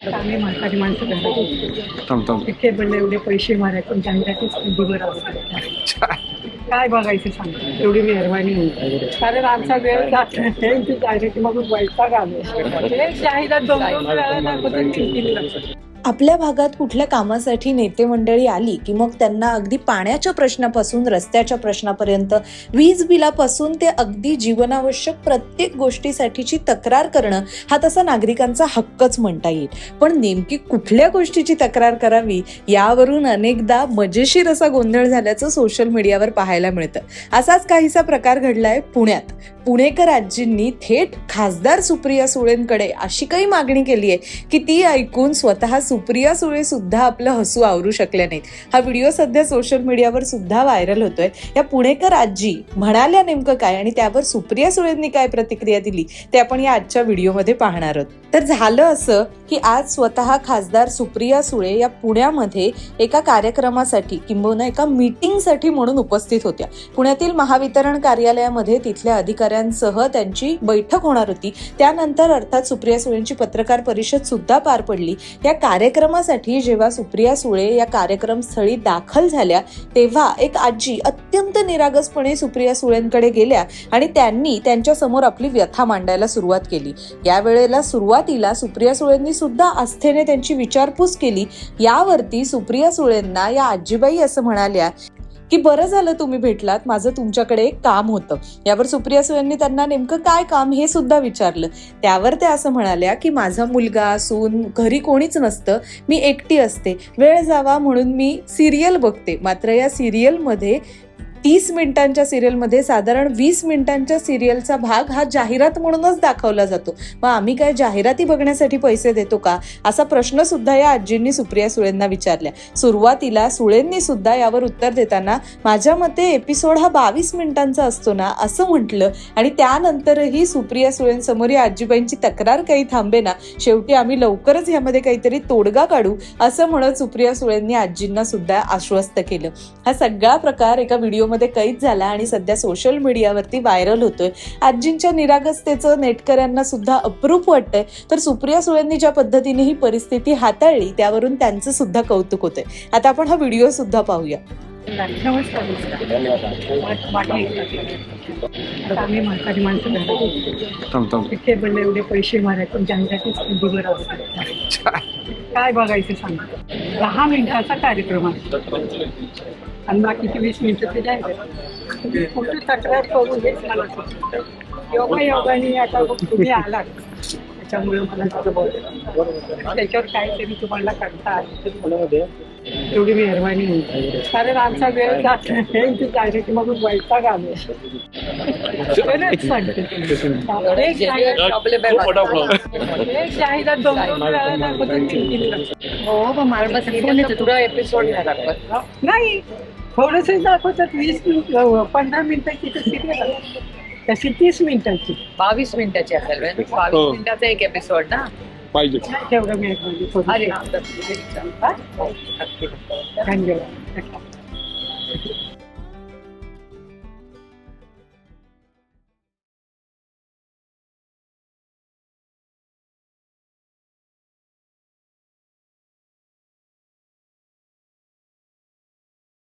आम्ही म्हातारी माणसं घरात होतो. थांब थांब. तिथे पण एवढे पैसे मारायचे त्यांच्यातच दिवस असतात. काय बघायचं सांग एवढी मेहरबानी होईल कारण आमचा वेळ जात नाही. डायरेक्ट मग वैताग आलो. जाहिरात दोन दोन वेळा दाखवतात, आपल्या भागात कुठल्या कामासाठी नेते मंडळी आली की मग त्यांना अगदी पाण्याच्या प्रश्नापासून रस्त्याच्या प्रश्नापर्यंत वीज बिलापासून ते अगदी जीवनावश्यक प्रत्येक गोष्टीसाठीची तक्रार करणं हा तसा नागरिकांचा हक्कच म्हणता येईल. पण नेमकी कुठल्या गोष्टीची तक्रार करावी यावरून अनेकदा मजेशीर असा गोंधळ झाल्याचं सोशल मीडियावर पाहायला मिळतं. असाच काहीसा प्रकार घडलाय पुण्यात. पुणेकर आजींनी थेट खासदार सुप्रिया सुळेंकडे अशी काही मागणी केली आहे की ती ऐकून स्वतः सुप्रिया सुळे सुद्धा आपलं हसू आवरू शकल्या नाहीत. हा व्हिडिओ सध्या सोशल मीडियावर सुद्धा व्हायरल होतोय. या पुणेकर आजी म्हणाल्या नेमकं काय आणि त्यावर सुप्रिया सुळेंनी काय प्रतिक्रिया दिली ते आपण या आजच्या व्हिडिओमध्ये पाहणार आहोत. तर झालं असं की आज स्वतः खासदार सुप्रिया सुळे या पुण्यामध्ये एका कार्यक्रमासाठी किंबहुना एका मीटिंगसाठी म्हणून उपस्थित होत्या. पुण्यातील महावितरण कार्यालयामध्ये तिथल्या अधिकाऱ्यांसह त्यांची बैठक होणार होती. त्यानंतर अर्थात सुप्रिया सुळेंची पत्रकार परिषद सुद्धा पार पडली. या कार्यक्रमासाठी जेव्हा सुप्रिया सुळे या कार्यक्रम स्थळी दाखल झाल्या तेव्हा एक आजी अत्यंत निरागसपणे सुप्रिया सुळेंकडे गेल्या आणि त्यांनी त्यांच्यासमोर आपली व्यथा मांडायला सुरुवात केली. यावेळेला सुरुवातीला सुप्रिया सुळेंनी सुद्धा आस्थेने त्यांची विचारपूस केली. यावरती सुप्रिया सुळेंना या आजीबाई असं म्हणाल्या की बरं झालं तुम्ही भेटलात माझं तुमच्याकडे एक काम होतं. यावर सुप्रिया सुयांनी त्यांना नेमकं काय काम हे सुद्धा विचारलं. त्यावर त्या असं म्हणाल्या की माझा मुलगा सून घरी कोणीच नसतं मी एकटी असते. वेळ जावा म्हणून मी सिरियल बघते. मात्र या सिरियलमध्ये तीस मिनिटांच्या सिरियलमध्ये साधारण वीस मिनिटांच्या सिरियलचा भाग हा जाहिरात म्हणूनच दाखवला जातो. मग आम्ही काय जाहिराती बघण्यासाठी पैसे देतो का? असा प्रश्न सुद्धा या आजींनी सुप्रिया सुळेंना विचारल्या. सुरुवातीला सुळेंनी सुद्धा यावर उत्तर देताना माझ्या मते एपिसोड हा बावीस मिनिटांचा असतो ना असं म्हटलं. आणि त्यानंतरही सुप्रिया सुळेंसमोर या आजीबाईंची तक्रार काही थांबे ना शेवटी आम्ही लवकरच यामध्ये काहीतरी तोडगा काढू असं म्हणत सुप्रिया सुळेंनी आजींना सुद्धा आश्वस्त केलं. हा सगळा प्रकार एका व्हिडिओमध्ये कैद झाला आणि सध्या सोशल मीडियावरती व्हायरल होतोय. आजींच्या निरागसतेचं नेटकऱ्यांना सुद्धा अप्रूप वाटतंय. तर सुप्रिया सुळेंनी ज्या पद्धतीने ही परिस्थिती हाताळली त्यावरून त्यांचं सुद्धा कौतुक होतंय. आता आपण हा व्हिडिओ सुद्धा पाहूया. आम्ही म्हातारी माणसं घरात पण एवढे पैसे मारायचे त्यांच्यातच दिवस असतात काय बघायचं सांग. दहा मिनिटाचा कार्यक्रम आहे. आणि बाकीचे वीस मिनिटं ते जायचं कुठे तक्रार करू हेच मला. योगा योगाने आता तुम्ही आलात. त्याच्यामुळे मला त्याच्यावर काहीतरी तुम्हाला करता आलं एवढी मेहरबानी. होईल कारण आमचा वेळ जात नाही. मग वैताग आलो. खरंच सांगते. एक जाहिरात- दोन दोन वेळा. हो मला बस एपिसोड दाखवत. नाही. थोडस दाखवतात वीस मिनिट पंधरा मिनिटाची तर सिरियल तशी तीस मिनिटाची. बावीस मिनिटाची असेल बे. बावीस हो. मिनिटाचा एक एपिसोड ना? पाहिजे. तेवढं अरे. हा, तर- धन्यवाद.